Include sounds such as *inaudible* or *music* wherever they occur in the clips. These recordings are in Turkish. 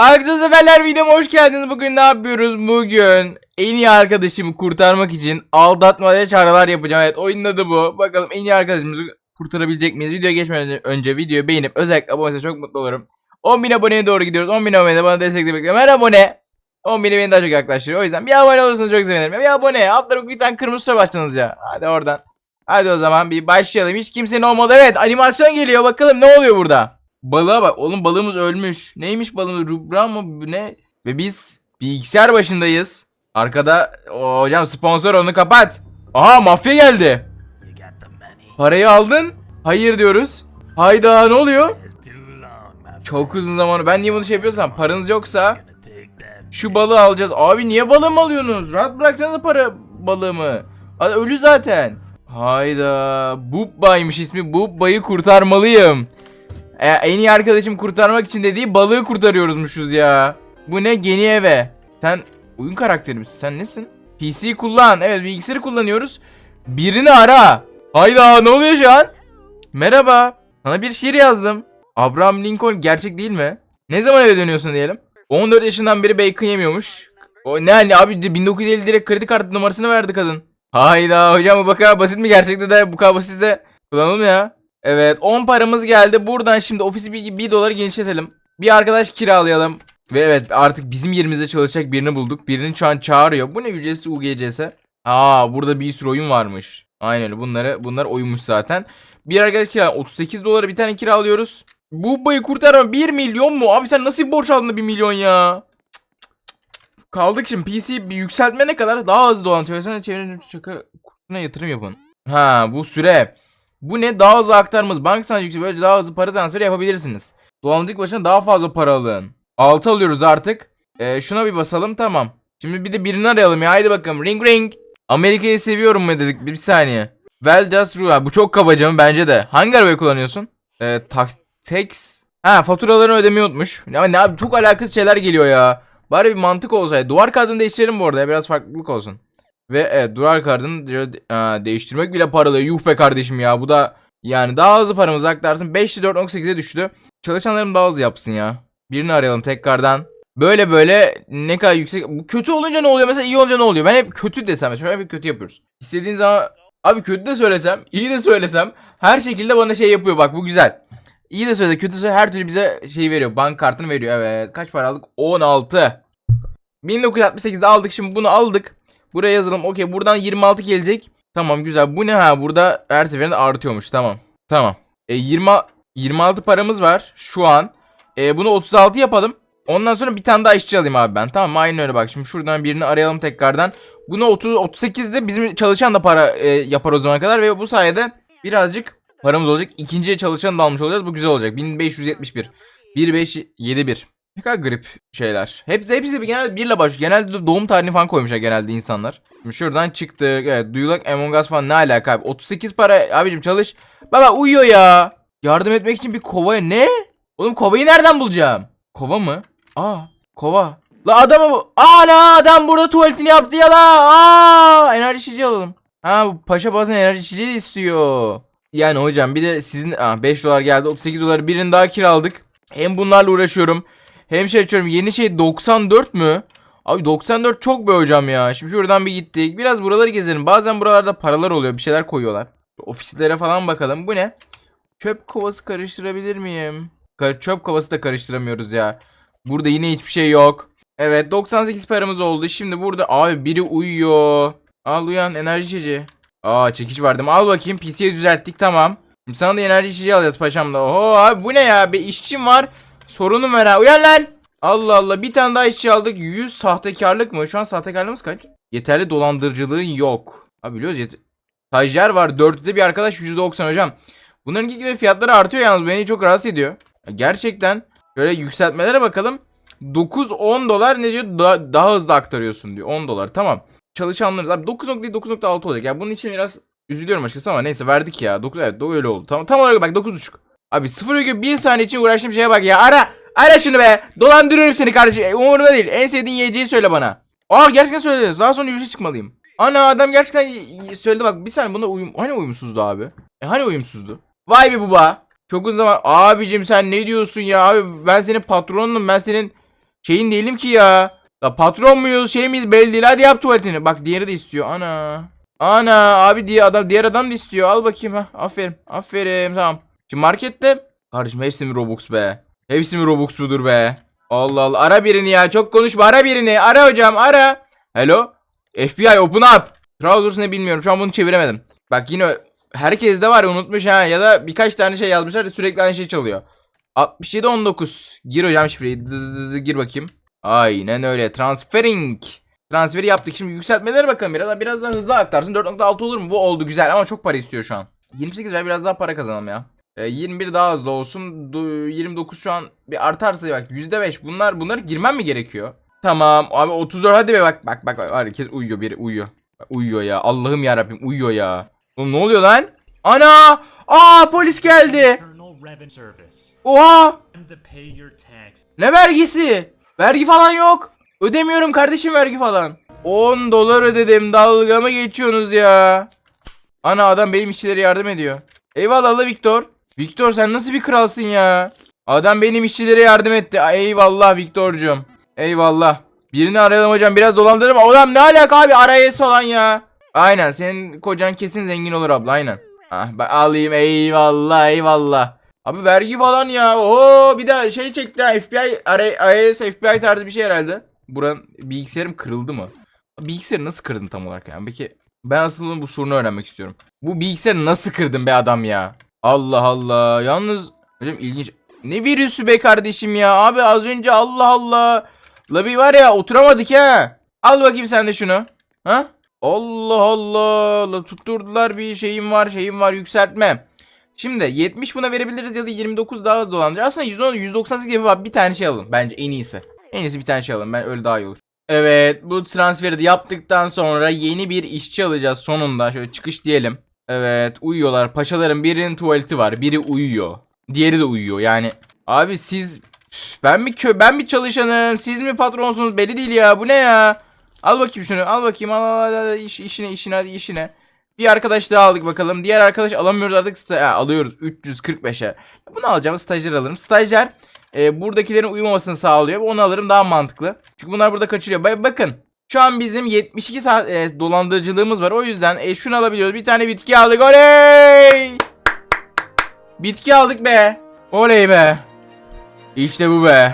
Arkadaşlar seferler videoma hoş geldiniz. Bugün ne yapıyoruz? Bugün en iyi arkadaşımı kurtarmak için aldatmaca çağrılar yapacağım. Evet oyunun adı bu. Bakalım en iyi arkadaşımızı kurtarabilecek miyiz? Videoya geçmeden önce videoyu beğenip özellikle abone çok mutlu olurum. 10.000 aboneye doğru gidiyoruz. 10.000 abonede bana destek de bekliyorum. Her abone 10.000'i beni daha çok yaklaştırıyor. O yüzden bir abone olursanız çok sevinirim. Bir abone. Altta bir tane kırmızı tuşa başladınız ya. Hadi oradan. Hadi o zaman bir başlayalım. Hiç kimsenin olmadı. Evet animasyon geliyor. Bakalım ne oluyor burada? Balığa bak. Oğlum balığımız ölmüş. Neymiş balığımız? Rubra mı? Ne? Ve biz bilgisayar başındayız. Arkada o, hocam sponsor onu kapat. Aha mafya geldi. Parayı aldın. Hayır diyoruz. Hayda ne oluyor? Çok uzun zamanı. Ben niye bunu şey yapıyorsam paranız yoksa şu balığı alacağız. Abi niye balığımı alıyorsunuz? Rahat bıraksanıza para balığımı. Ölü zaten. Hayda. Bubba'ymış ismi. Bubba'yı kurtarmalıyım. E, en iyi arkadaşım kurtarmak için dediği balığı kurtarıyoruzmuşuz ya. Bu ne? Geni eve. Sen oyun karakteri misin? Sen nesin? PC kullan. Evet bilgisayarı kullanıyoruz. Birini ara. Hayda ne oluyor şu an? Merhaba. Sana bir şiir yazdım. Abraham Lincoln gerçek değil mi? Ne zaman eve dönüyorsun diyelim? 14 yaşından beri bacon yemiyormuş. O ne hani abi de 1950 direkt kredi kartı numarasını verdi kadın. Hayda hocam bu kadar basit mi gerçekten de bu kadar basit de kullanalım ya. Evet 10 paramız geldi. Buradan şimdi ofisi bir, 1 dolar genişletelim. Bir arkadaş kiralayalım. Ve evet artık bizim yerimizde çalışacak birini bulduk. Birinin şu an çağırıyor. Bu ne ücretsiz UGCS? Aa burada bir sürü oyun varmış. Aynen bunları bunlar oyunmuş zaten. Bir arkadaş kira 38 dolara bir tane kiralıyoruz. Bu bayı kurtarma 1 milyon mu? Abi sen nasıl bir borç aldın da 1 milyon ya? Kaldık şimdi PC bir yükseltme ne kadar? Daha hızlı olan televizyon çevirin şaka kursuna yatırım yapın. Ha bu süre. Bu ne? Daha hızlı aktarmamız. Bank sanatçı yüksek böyle daha hızlı para transferi yapabilirsiniz. Dolandırıcılık başına daha fazla para alın. 6 alıyoruz artık. Ee, şuna bir basalım tamam. Şimdi bir de birini arayalım ya. Haydi bakalım. Ring ring. Amerika'yı seviyorum mu dedik. Bir saniye. Well just. Ha, Bu çok kabaca mı? Bence de. Hangi arabayı kullanıyorsun? Ee, tak. Ha faturalarını ödemeyi unutmuş. Ama ne abi çok alakasız şeyler geliyor ya. Bari bir mantık olsaydı. Duvar kağıdını değiştirelim bu arada. ya, Biraz farklılık olsun. Ve evet duvar kağıdını de- aa, değiştirmek bile paralı. Yuh be kardeşim ya. Bu da yani daha hızlı paramızı aktarsın. 5'li 4.8'e düştü. Çalışanlarım daha hızlı yapsın ya. Birini arayalım tekrardan. Böyle böyle ne kadar yüksek. Bu kötü olunca ne oluyor? Mesela iyi olunca ne oluyor? Ben hep kötü desem. Şöyle bir kötü yapıyoruz. İstediğin zaman abi kötü de söylesem, iyi de söylesem her şekilde bana şey yapıyor. Bak bu güzel. İyi de söyle, kötü söyle her türlü bize şey veriyor. Bank kartını veriyor. Evet. Kaç para aldık? 16. 1968'de aldık. Şimdi bunu aldık. Buraya yazalım. Okey. Buradan 26 gelecek. Tamam güzel. Bu ne ha? Burada her seferinde artıyormuş. Tamam. Tamam. E, 20 26 paramız var şu an. E, bunu 36 yapalım. Ondan sonra bir tane daha işçi alayım abi ben. Tamam aynen öyle bak. Şimdi şuradan birini arayalım tekrardan. Bunu 30 38'de bizim çalışan da para e, yapar o zamana kadar ve bu sayede birazcık paramız olacak. İkinciye çalışan da almış olacağız. Bu güzel olacak. 1571. 1571. Ne kadar grip şeyler. Hepsi hepsi bir genelde birle başlıyor. Genelde de doğum tarihini falan koymuşlar genelde insanlar. Şuradan çıktık. Evet, duyulak Among Us falan ne alaka abi? 38 para abicim çalış. Baba uyuyor ya. Yardım etmek için bir kovaya ne? Oğlum kovayı nereden bulacağım? Kova mı? Aa, kova. La adamı la adam burada tuvaletini yaptı ya la. Aa, enerji içici alalım. Ha bu paşa bazen enerji içiciliği istiyor. Yani hocam bir de sizin ah, 5 dolar geldi 38 dolar birini daha kiraladık. Hem bunlarla uğraşıyorum. Hem şey açıyorum yeni şey 94 mü? Abi 94 çok be hocam ya. Şimdi şuradan bir gittik. Biraz buraları gezelim. Bazen buralarda paralar oluyor. Bir şeyler koyuyorlar. Ofislere falan bakalım. Bu ne? Çöp kovası karıştırabilir miyim? Çöp kovası da karıştıramıyoruz ya. Burada yine hiçbir şey yok. Evet 98 paramız oldu. Şimdi burada abi biri uyuyor. Al uyan enerji içici. Aa çekiç vardı. Al bakayım PC'ye düzelttik tamam. Şimdi sana da enerji içici alacağız paşamda. Oho abi bu ne ya? Bir işçim var. Sorunum var ha. Uyan lan. Allah Allah bir tane daha işçi aldık. 100 sahtekarlık mı? Şu an sahtekarlığımız kaç? Yeterli dolandırıcılığın yok. Abi biliyoruz yet Stajyer var. 4'te bir arkadaş %90 hocam. Bunların gibi fiyatları artıyor yalnız. Beni çok rahatsız ediyor. Gerçekten Şöyle yükseltmelere bakalım. 9-10 dolar ne diyor? Da- daha hızlı aktarıyorsun diyor. 10 dolar tamam. Çalışanlarız abi 9.7 9.6 olacak. Ya bunun için biraz üzülüyorum açıkçası ama neyse verdik ya. 9 evet öyle oldu. Tamam tam olarak bak 9.5. Abi 0.1 saniye için uğraştığım şeye bak ya. Ara ara şunu be. Dolandırıyorum seni kardeşim. E, Umurumda değil. En sevdiğin yiyeceği söyle bana. Aa gerçekten söyledi. Daha sonra yürüyüşe çıkmalıyım. Ana adam gerçekten söyledi bak bir saniye bunda uyum hani uyumsuzdu abi? E hani uyumsuzdu? Vay be baba. Çok uzun zaman abicim sen ne diyorsun ya abi ben senin patronunum ben senin şeyin değilim ki ya. Ya patron muyuz şey miyiz belli değil. Hadi yap tuvaletini. Bak diğeri de istiyor. Ana. Ana abi diye adam diğer adam da istiyor. Al bakayım ha. Aferin. Aferin tamam. Şimdi markette. Kardeşim hepsi mi Robux be? Hepsi mi Robux mudur be? Allah Allah. Ara birini ya. Çok konuşma. Ara birini. Ara hocam ara. Hello. FBI open up. Trousers ne bilmiyorum. Şu an bunu çeviremedim. Bak yine herkes de var unutmuş ha. Ya da birkaç tane şey yazmışlar da sürekli aynı şey çalıyor. 67 19. Gir hocam şifreyi. Gir bakayım. Aynen öyle. Transferring. Transferi yaptık. Şimdi yükseltmelere bakalım biraz. Biraz daha hızlı aktarsın. 4.6 olur mu? Bu oldu güzel ama çok para istiyor şu an. 28 ver biraz daha para kazanalım ya. E, 21 daha hızlı olsun. Du- 29 şu an bir artarsa bak %5 bunlar bunları girmem mi gerekiyor? Tamam abi 34 hadi be bak bak bak bak herkes uyuyor biri uyuyor. Uyuyor ya Allah'ım ya Rabbim uyuyor ya. Oğlum ne oluyor lan? Ana! Aa polis geldi. Oha! Ne vergisi? Vergi falan yok. Ödemiyorum kardeşim vergi falan. 10 dolar ödedim. Dalga mı geçiyorsunuz ya? Ana adam benim işçilere yardım ediyor. Eyvallah la Viktor. Viktor sen nasıl bir kralsın ya? Adam benim işçilere yardım etti. Eyvallah Viktor'cum. Eyvallah. Birini arayalım hocam biraz dolandırırım. Adam ne alaka abi arayası falan ya. Aynen senin kocan kesin zengin olur abla aynen. Ah, bak alayım eyvallah eyvallah. Abi vergi falan ya. Oo bir de şey çekti ha, FBI, IRS, FBI tarzı bir şey herhalde. Buranın bilgisayarım kırıldı mı? Bilgisayarı nasıl kırdın tam olarak yani? Peki ben aslında bu sorunu öğrenmek istiyorum. Bu bilgisayarı nasıl kırdın be adam ya? Allah Allah. Yalnız hocam ilginç. Ne virüsü be kardeşim ya? Abi az önce Allah Allah. La bir var ya oturamadık ha. Al bakayım sen de şunu. Ha? Allah Allah. La tutturdular bir şeyim var şeyim var yükseltme. Şimdi 70 buna verebiliriz ya da 29 daha hızlı dolandırıcı. Aslında 110 198 gibi. Bir tane şey alın. Bence en iyisi. En iyisi bir tane şey alın. Ben öyle daha iyi olur. Evet bu transferi de yaptıktan sonra yeni bir işçi alacağız sonunda. Şöyle çıkış diyelim. Evet uyuyorlar. Paşaların birinin tuvaleti var. Biri uyuyor. Diğeri de uyuyor. Yani abi siz ben mi kö ben mi çalışanım? Siz mi patronsunuz? Belli değil ya. Bu ne ya? Al bakayım şunu. Al bakayım. Al al al, al. İş, işine işine hadi işine. Bir arkadaş daha aldık bakalım. Diğer arkadaş alamıyoruz artık. Ha, alıyoruz 345'e. Bunu alacağım. Stajyer alırım. Stajyer e, buradakilerin uyumamasını sağlıyor. Onu alırım daha mantıklı. Çünkü bunlar burada kaçırıyor. Ba- bakın. Şu an bizim 72 saat e, dolandırıcılığımız var. O yüzden e, şunu alabiliyoruz. Bir tane bitki aldık. Oley! Bitki aldık be. Oley be. İşte bu be.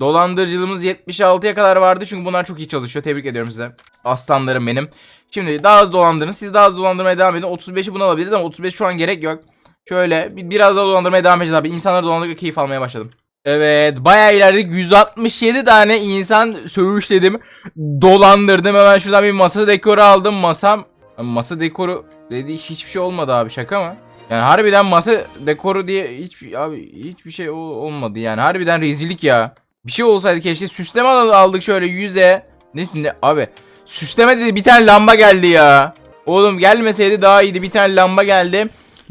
Dolandırıcılığımız 76'ya kadar vardı çünkü bunlar çok iyi çalışıyor. Tebrik ediyorum size. Aslanlarım benim. Şimdi daha az dolandırın. Siz daha az dolandırmaya devam edin. 35'i bunu alabiliriz ama 35 şu an gerek yok. Şöyle bir, biraz daha dolandırmaya devam edeceğiz abi. İnsanları dolandırıp keyif almaya başladım. Evet bayağı ilerledik. 167 tane insan söğüşledim. Dolandırdım. Hemen şuradan bir masa dekoru aldım. Masam masa dekoru dediği hiçbir şey olmadı abi şaka mı? Yani harbiden masa dekoru diye hiçbir abi hiçbir şey ol- olmadı yani. Harbiden rezillik ya. Bir şey olsaydı keşke süsleme al- aldık şöyle yüze. Ne, ne abi süsleme dedi bir tane lamba geldi ya. Oğlum gelmeseydi daha iyiydi. Bir tane lamba geldi.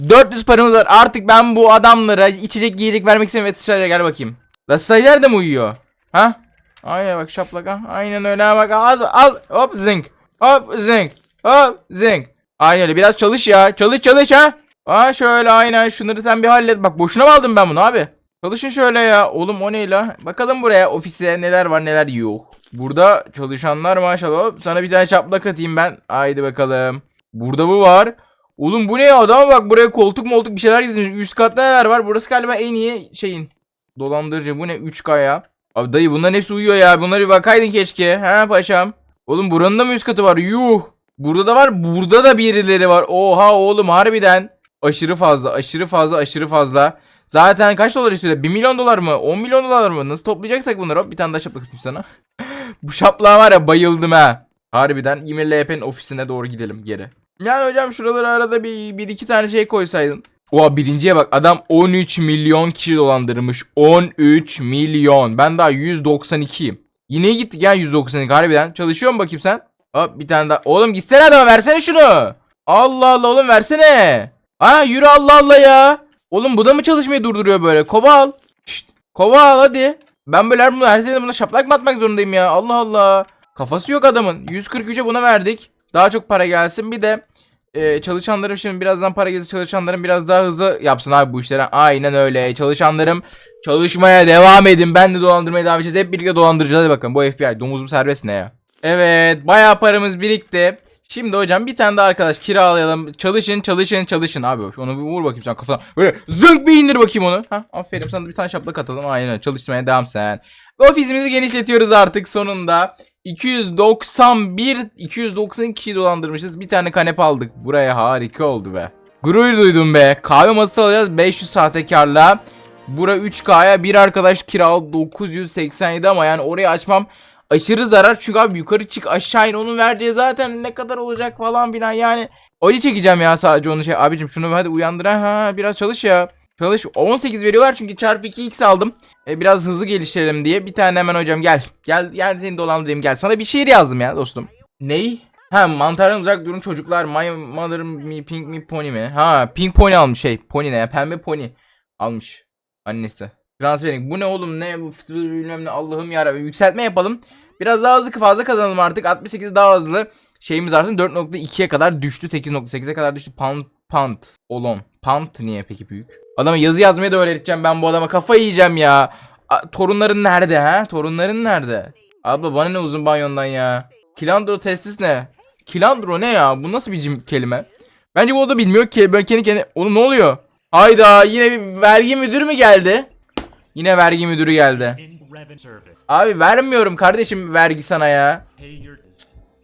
400 paramız var. Artık ben bu adamlara içecek giyecek vermek istemiyorum. Evet stajyer gel bakayım. La stajyer de mi uyuyor? Ha? Aynen bak şaplak ha. Aynen öyle bak al al hop zink. Hop zink. Hop zink. Aynen öyle biraz çalış ya. Çalış çalış ha. Aa şöyle aynen şunları sen bir hallet. Bak boşuna mı aldım ben bunu abi? Çalışın şöyle ya. Oğlum o ne la? Bakalım buraya ofise neler var neler yok. Burada çalışanlar maşallah. Sana bir tane şaplak atayım ben. Haydi bakalım. Burada bu var. Oğlum bu ne ya? Adama bak buraya koltuk moltuk bir şeyler gizlemiş. Üst katta neler var? Burası galiba en iyi şeyin. Dolandırıcı bu ne 3K ya. Abi dayı bunların hepsi uyuyor ya. Bunları bir bakaydın keşke. He paşam. Oğlum buranın da mı üst katı var? Yuh. Burada da var. Burada da birileri var. Oha oğlum harbiden. Aşırı fazla. Aşırı fazla. Aşırı fazla. Zaten kaç dolar istiyor? 1 milyon dolar mı? 10 milyon dolar mı? Nasıl toplayacaksak bunları? Hop bir tane daha şaplak tutayım sana. *laughs* Bu şaplığa var ya bayıldım ha. Harbiden İmir LP'nin ofisine doğru gidelim geri. Yani hocam şuralara arada bir, bir iki tane şey koysaydın. Oha birinciye bak adam 13 milyon kişi dolandırmış. 13 milyon. Ben daha 192'yim. Yine gittik ya 192 harbiden. Çalışıyor mu bakayım sen? Hop bir tane daha. Oğlum gitsene adama versene şunu. Allah Allah oğlum versene. Ha yürü Allah Allah ya. Oğlum bu da mı çalışmayı durduruyor böyle? Kova al. Şşt, kova al hadi. Ben böyle her, her sene buna şaplak mı atmak zorundayım ya? Allah Allah. Kafası yok adamın. 143'e buna verdik. Daha çok para gelsin. Bir de e, çalışanlarım şimdi birazdan para gezi çalışanlarım biraz daha hızlı yapsın abi bu işleri. Aynen öyle. Çalışanlarım Çalışmaya devam edin. Ben de dolandırmaya devam edeceğiz. Hep birlikte dolandıracağız. Hadi bakın bu FBI domuzum serbest ne ya? Evet bayağı paramız birikti. Şimdi hocam bir tane daha arkadaş kiralayalım. Çalışın çalışın çalışın abi. Onu bir vur bakayım sen kafana. Böyle zınk bir indir bakayım onu. Ha, aferin sana da bir tane şaplak atalım. Aynen çalışmaya devam sen. Ofisimizi genişletiyoruz artık sonunda. 291 292 kişi dolandırmışız. Bir tane kanepe aldık. Buraya harika oldu be. Gurur duydum be. Kahve masası alacağız 500 sahtekarla. Bura 3K'ya bir arkadaş kiralı 987 ama yani orayı açmam aşırı zarar. Çünkü abi yukarı çık aşağı in onun vereceği zaten ne kadar olacak falan filan yani. Acı çekeceğim ya sadece onu şey. Abicim şunu hadi uyandır ha biraz çalış ya. Çalış 18 veriyorlar çünkü çarpı 2x aldım. E, biraz hızlı geliştirelim diye. Bir tane hemen hocam gel. Gel gel seni dolandırayım gel. Sana bir şiir yazdım ya dostum. Ney? Ha mantardan uzak durun çocuklar. My mother me pink me pony mi? Ha pink pony almış şey. Pony ne ya? Pembe pony almış. Annesi. Transfering. Bu ne oğlum ne bu bilmem ne Allah'ım yarabbim. Yükseltme yapalım. Biraz daha hızlı fazla kazanalım artık. 68 daha hızlı. Şeyimiz artsın 4.2'ye kadar düştü. 8.8'e kadar düştü. Pound pound. Olon. Pound niye peki büyük? Adama yazı yazmayı da öğreteceğim ben bu adama. Kafa yiyeceğim ya. A, torunların nerede ha? Torunların nerede? Abla bana ne uzun banyondan ya. Kilandro testis ne? Kilandro ne ya? Bu nasıl bir cim- kelime? Bence bu da bilmiyor ki. Ben kendi kendine... Oğlum ne oluyor? Hayda yine bir vergi müdürü mü geldi? Yine vergi müdürü geldi. Abi vermiyorum kardeşim vergi sana ya.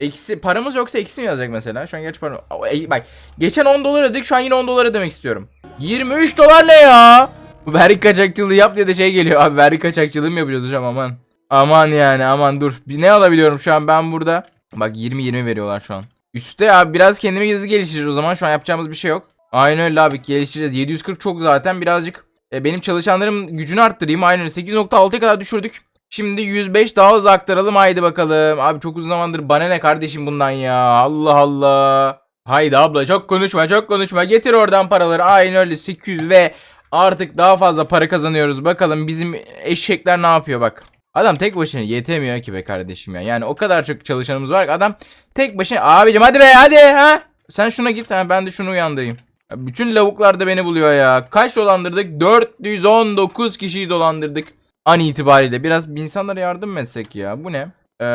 Eksi paramız yoksa eksi mi yazacak mesela? Şu an gerçi param. E, Bak geçen 10 dolar ödedik şu an yine 10 dolar ödemek istiyorum. 23 dolar ne ya? Vergi kaçakçılığı yap diye de şey geliyor abi vergi kaçakçılığı mı yapıyoruz hocam aman. Aman yani aman dur. Bir ne alabiliyorum şu an ben burada? Bak 20-20 veriyorlar şu an. Üste abi biraz kendimi hızlı geliştireceğiz o zaman şu an yapacağımız bir şey yok. Aynen öyle abi geliştireceğiz. 740 çok zaten birazcık e, benim çalışanlarım gücünü arttırayım. Aynen öyle 8.6'ya kadar düşürdük. Şimdi 105 daha hızlı aktaralım haydi bakalım. Abi çok uzun zamandır bana ne kardeşim bundan ya. Allah Allah. Haydi abla çok konuşma çok konuşma. Getir oradan paraları. Aynen öyle 800 ve artık daha fazla para kazanıyoruz. Bakalım bizim eşekler ne yapıyor bak. Adam tek başına yetemiyor ki be kardeşim ya. Yani o kadar çok çalışanımız var ki adam tek başına abicim hadi be hadi ha. Sen şuna git ha ben de şunu uyandırayım. Ya Bütün lavuklar da beni buluyor ya. Kaç dolandırdık? 419 kişiyi dolandırdık. An itibariyle. Biraz insanlara yardım etsek ya? Bu ne? Ee,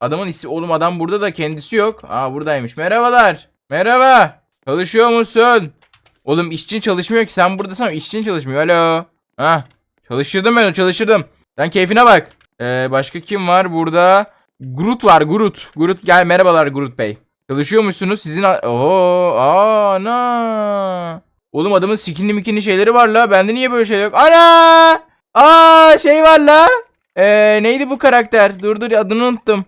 adamın ismi oğlum adam burada da kendisi yok. Aa buradaymış. Merhabalar. Merhaba. Çalışıyor musun? Oğlum işçin çalışmıyor ki. Sen buradasın işçin çalışmıyor. Alo. Ha. Çalıştırdım ben onu çalıştırdım. Sen keyfine bak. Ee, başka kim var burada? Groot var Groot. Groot gel merhabalar Groot Bey. Çalışıyor musunuz? Sizin Oho, ana. Oğlum adamın skinli mikini şeyleri var la. Bende niye böyle şey yok? Ana! Aa şey var la. Ee, neydi bu karakter? Dur dur adını unuttum.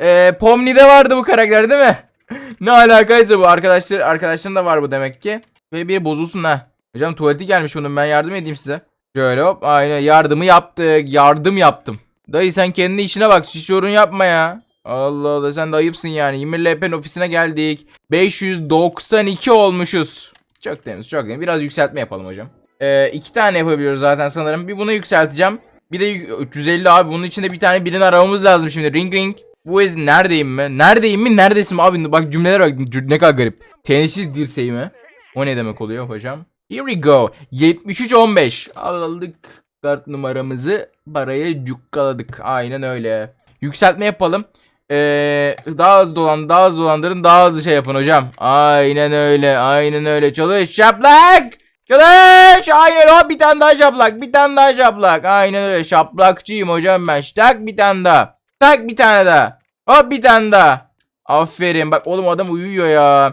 Ee, Pomni'de vardı bu karakter değil mi? *laughs* ne alakaysa bu arkadaşlar arkadaşların da var bu demek ki. Ve bir bozulsun ha. Hocam tuvaleti gelmiş bunun ben yardım edeyim size. Şöyle hop aynen yardımı yaptık. Yardım yaptım. Dayı sen kendi işine bak. Hiç sorun yapma ya. Allah Allah sen de ayıpsın yani. Yimir LP'nin ofisine geldik. 592 olmuşuz. Çok temiz çok temiz. Biraz yükseltme yapalım hocam. Ee, iki tane yapabiliyoruz zaten sanırım. Bir bunu yükselteceğim. Bir de y- 350 abi. Bunun içinde bir tane birini aramamız lazım şimdi. Ring ring. Bu ez neredeyim mi? Neredeyim mi? Neredesin mi? abi? Bak cümleler bak ne kadar garip. Tenis dirseği mi? O ne demek oluyor hocam? Here we go. 73-15. Aldık kart numaramızı. Paraya cukkaladık. Aynen öyle. Yükseltme yapalım. Ee, daha hızlı dolan, daha hızlı dolandırın, daha hızlı şey yapın hocam. Aynen öyle, aynen öyle. Çalış şaplak. Çalış. Aynen hop bir tane daha şaplak, bir tane daha şaplak. Aynen öyle. Şaplakçıyım hocam ben. Tak bir tane daha. Tak bir tane daha. Hop bir tane daha. Aferin. Bak oğlum adam uyuyor ya.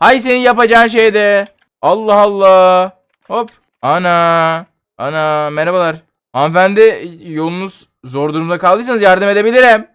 Hay senin yapacağın şeyde. Allah Allah. Hop. Ana. Ana. Merhabalar. Hanımefendi yolunuz zor durumda kaldıysanız yardım edebilirim.